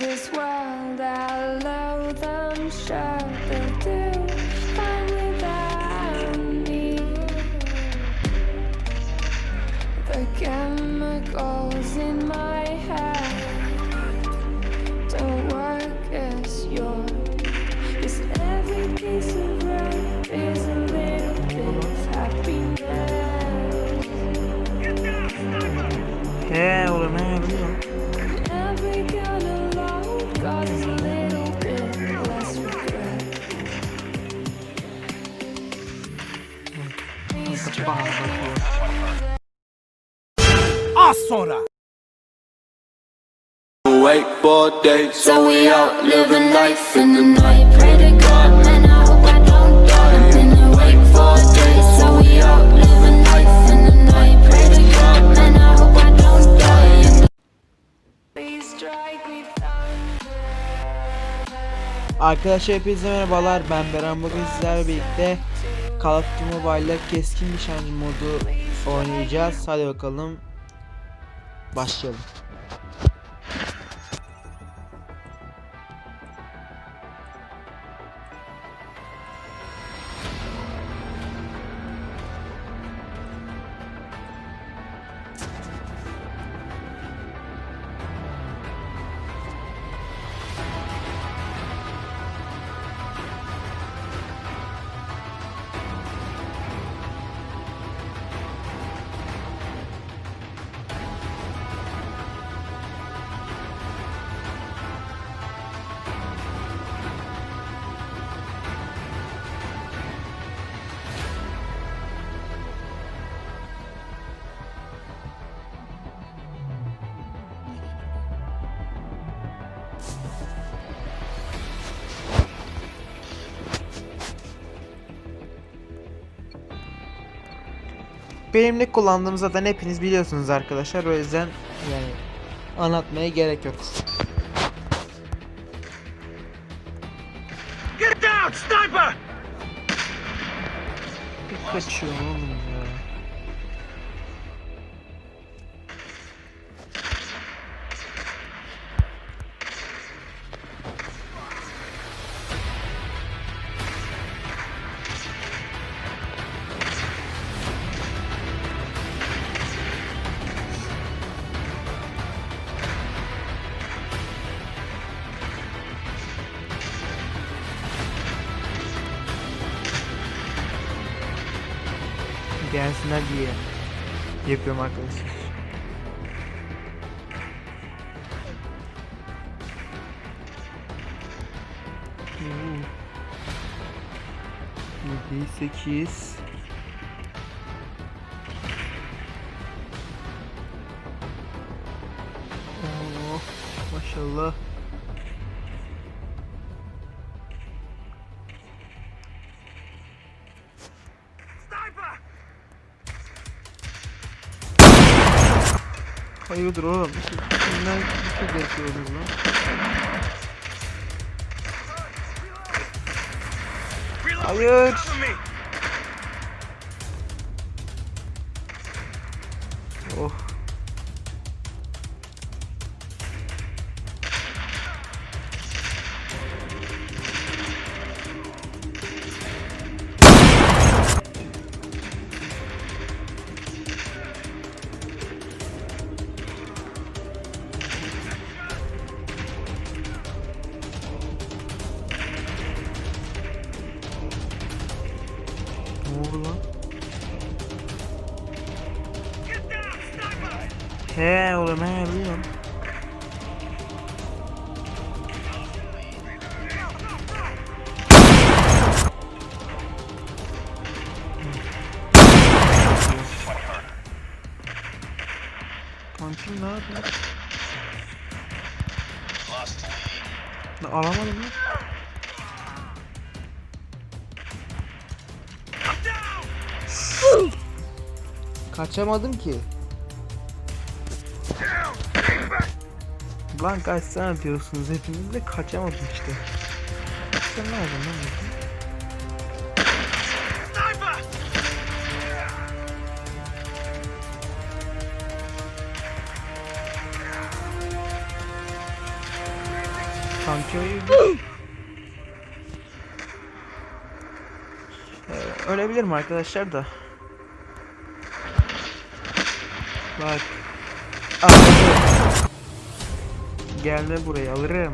this world I love them sure Az sonra. Arkadaşlar hepinize merhabalar. Ben Beren bugün sizlerle birlikte Call of Duty Mobile'da keskin nişancı modu oynayacağız. Hadi bakalım. Başlayalım Benim ne kullandığımı zaten hepiniz biliyorsunuz arkadaşlar. O yüzden yani anlatmaya gerek yok. Get down, sniper! Bir Gelsinler diye yapıyorum arkadaşlar. Yedi, sekiz. Oo, maşallah. Hayırdır oğlum? Kimden bir şey bekliyorsunuz lan? Reload! Hayır. Cover me! Oh. Oldu lan? He oğlum he biliyorum. Kaçamadım ki. Lan kaçsana diyorsunuz hepiniz de kaçamadım işte. Sen ne yapıyorsun lan? burada? Öyle Ee, ölebilirim arkadaşlar da. Bak. Alırım. Gelme buraya alırım.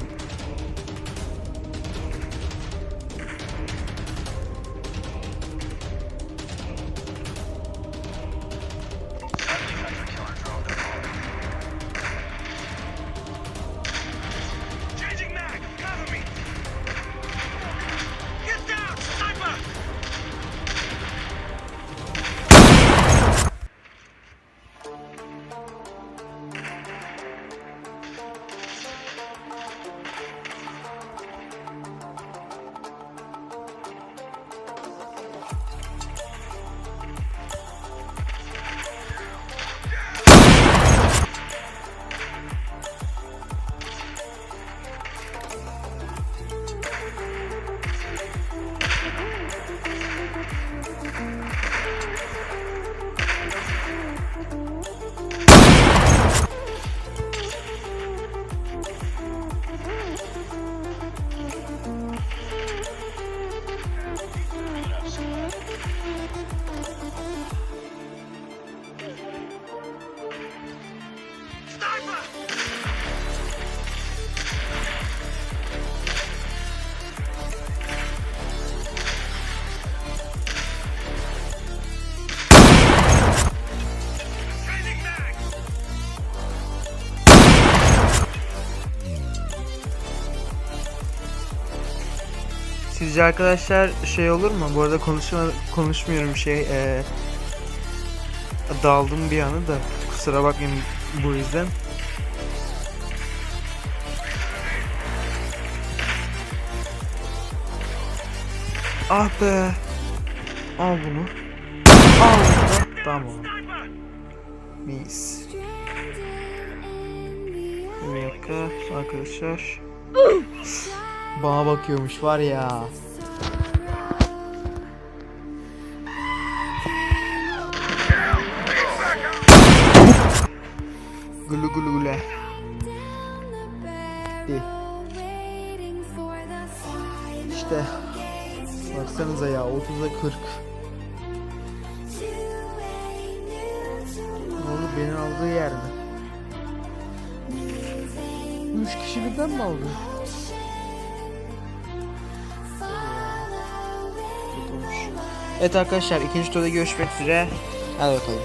Sizce arkadaşlar şey olur mu? Bu arada konuşma, konuşmuyorum şey eee daldım bir anı da kusura bakmayın bu yüzden. Ah be. Al bunu. Al bunu. Tamam. Mis. Bir dakika arkadaşlar. Bana bakıyormuş var ya. İyi. İşte baksanıza ya 30'a 40. Ne oldu beni aldığı yer mi? 3 kişi birden mi aldı? Evet arkadaşlar ikinci turda görüşmek üzere. Hadi bakalım.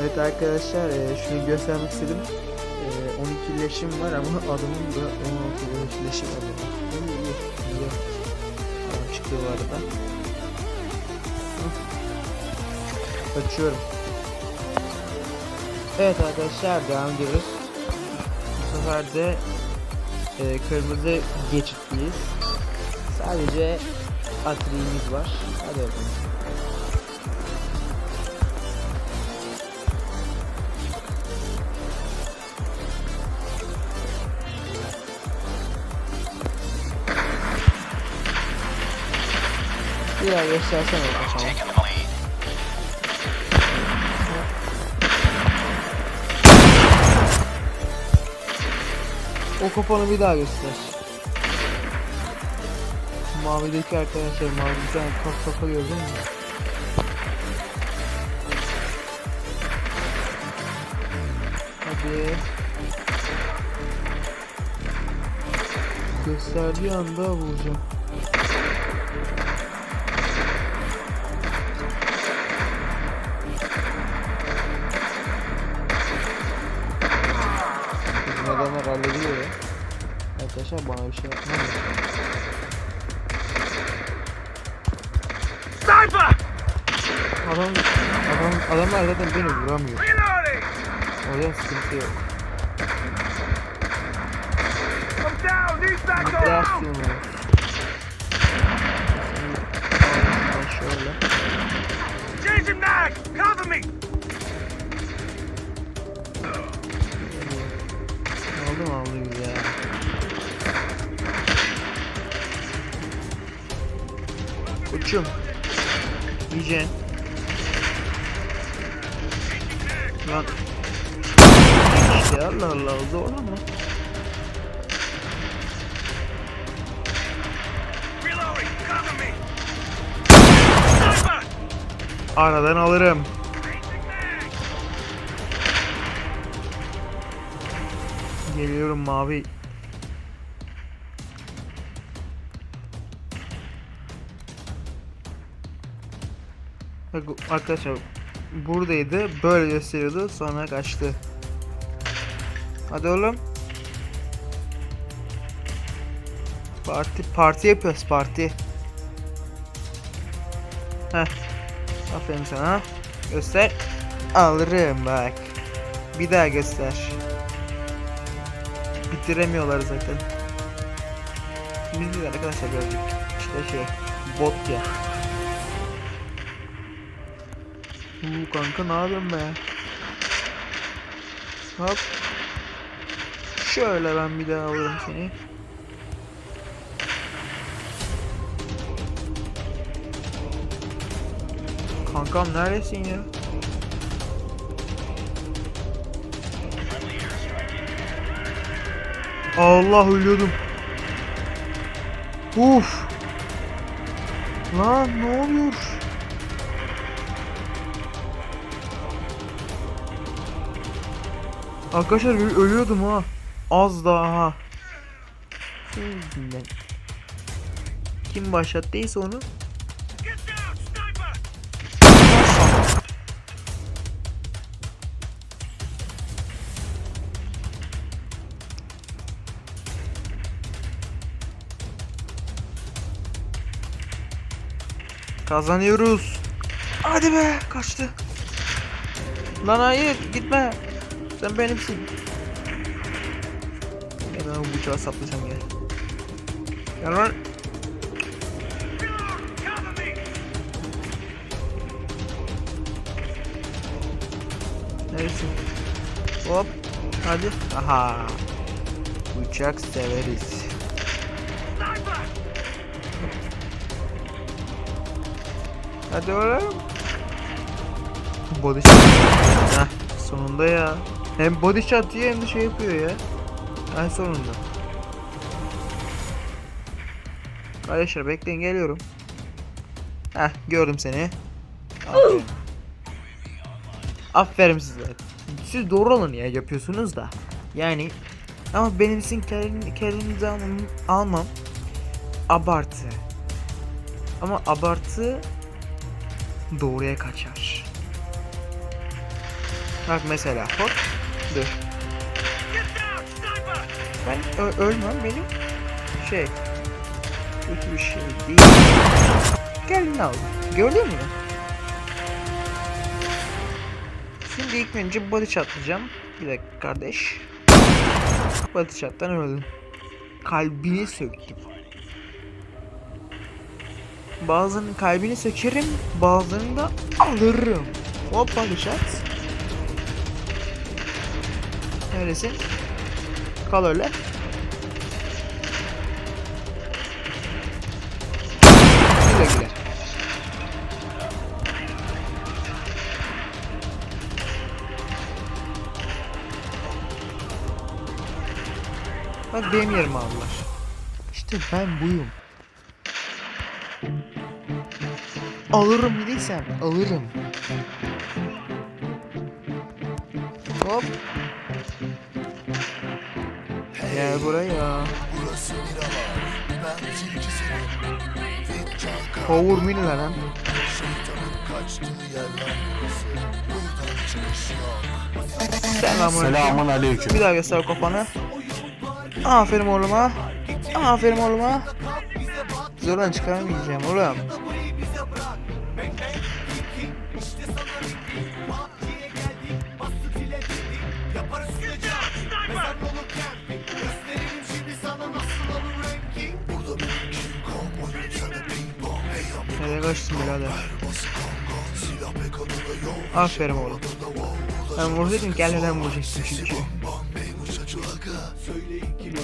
Evet arkadaşlar e, şunu göstermek istedim. E, 12 leşim var ama adamın da 16 leşi var. İyi iyi. Güzel. Tamam, çıktı bu arada. Hı. Açıyorum. Evet arkadaşlar devam ediyoruz. Bu sefer de e, kırmızı geçitliyiz. Sadece atriğimiz var. Hadi bakalım. Bir daha göstersene bakalım. O kapanı bir daha göster. Mavideki arkadaşlar mavi bir tane kaf kafa gördün mü? Hadi. Gösterdiği anda vuracağım. Adamlar hallediyor ya. Arkadaşlar bana bir şey yapmıyor. Sniper! Adam, adam, adamlar zaten beni vuramıyor. O yüzden sıkıntı yok. Back var. Şimdi, şöyle. Changing mag! Cover me! Koçum. Yiyeceksin. Lan. İşte Allah Allah zorlama. Aradan alırım. Geliyorum mavi. Bak arkadaşlar buradaydı böyle gösteriyordu sonra kaçtı. Hadi oğlum. Parti parti yapıyoruz parti. Heh. Aferin sana. Göster. Alırım bak. Bir daha göster. Bitiremiyorlar zaten. Biz arkadaşlar birazcık işte şey bot ya. Uuu kanka ne yapıyorsun be? Hop. Şöyle ben bir daha alırım seni. Kankam neredesin ya? Allah ölüyordum. Uf. Lan ne oluyor? Arkadaşlar ölüyordum ha. Az daha. Kim başlattıysa onu? Kazanıyoruz. Hadi be kaçtı. Lan hayır gitme. Sen benimsin. Ben bu bıçağı saplayacağım gel. Gel lan. Neresin? Hop. Hadi. Aha. Bıçak severiz. Hadi oğlum. Shot. Heh, sonunda ya. Hem body shot hem de şey yapıyor ya. En sonunda. Arkadaşlar bekleyin geliyorum. Heh gördüm seni. Aferin. Aferin size. Siz doğru olanı ya yapıyorsunuz da. Yani ama benim sizin kendinizi almam, almam abartı. Ama abartı doğruya kaçar. Bak mesela hop dur. Ben ölmem benim şey kötü bir şey değil. Gel ne oldu? Gördün mü? Şimdi ilk önce body shotlayacağım. Bir dakika kardeş. Body shot'tan öldüm. Kalbini söktüm. Bazılarının kalbini sökerim, bazılarını da alırım. Hop body shot. Neredesin? Kal öyle. Güle güle. Bak benim yerimi aldılar. İşte ben buyum. Alırım dediysem alırım. Hop. Gel buraya. Power mini lan. Selamun Selamun aleyküm. Bir daha göster kafanı. Aferin oğluma. Aferin oğluma. Zorlan çıkaramayacağım oğlum. Kaçtın birader? Aferin oğlum. Ben vursaydım gelmeden vuracaktım çünkü.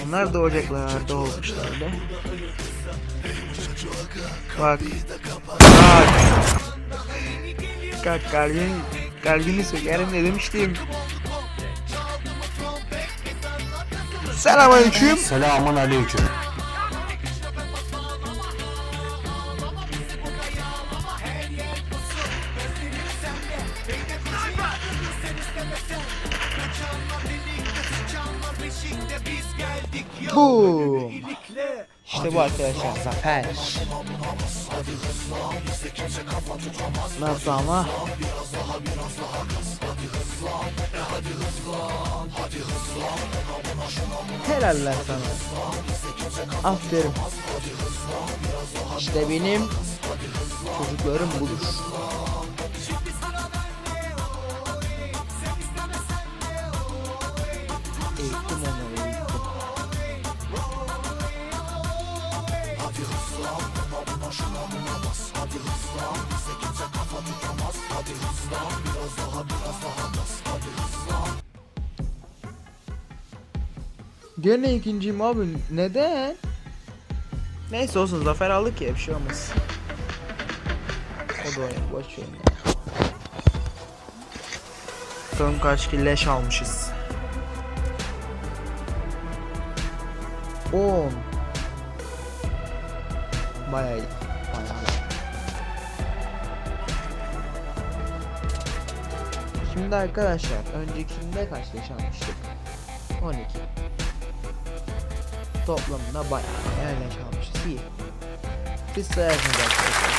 Onlar doğacaklar, doğmuşlar da. Bak. Bak. Kalk kalbini, kalbini sökerim ne demiştim. Selamünaleyküm. Selamun aleyküm. Arkadaşlar zafer. Nasıl ama? Helaller sana. Aferin. İşte benim çocuklarım budur. Gene ikinciyim abi. Neden? Neyse olsun zafer aldık ya bir şey olmaz. O da oyun boş ya. Bakalım kaç kill leş almışız. 10 Bayağı iyi. Bayağı iyi. Şimdi arkadaşlar öncekinde kaç leş almıştık? 12 Toplamında bayağı yani leş almışız iyi. Siz sayarsınız arkadaşlar.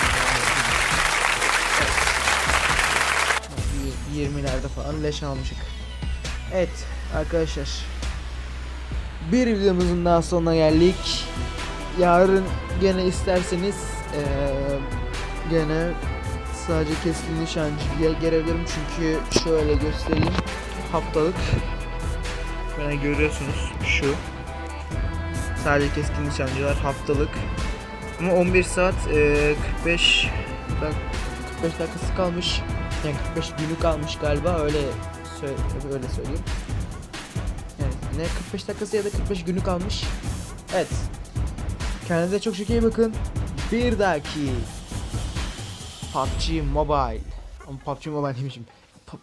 Bir 20'lerde falan leş almışık. Evet arkadaşlar. Bir videomuzun daha sonuna geldik. Yarın gene isterseniz eee gene sadece keskin nişancıya gelebilirim çünkü şöyle göstereyim haftalık Bana görüyorsunuz şu sadece keskin nişancılar haftalık. Ama 11 saat eee, 45 dak 45 dakikası kalmış. Yani 45 günü kalmış galiba öyle sö- öyle söyleyeyim. Yani ne 45 dakikası ya da 45 günü kalmış. Evet. Kendinize çok çok iyi bakın. Bir dahaki PUBG Mobile. Ama PUBG Mobile demişim.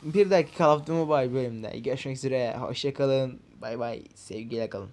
Bir dahaki Call of Duty Mobile bölümünde görüşmek üzere. Hoşçakalın bay bay. Sevgiyle kalın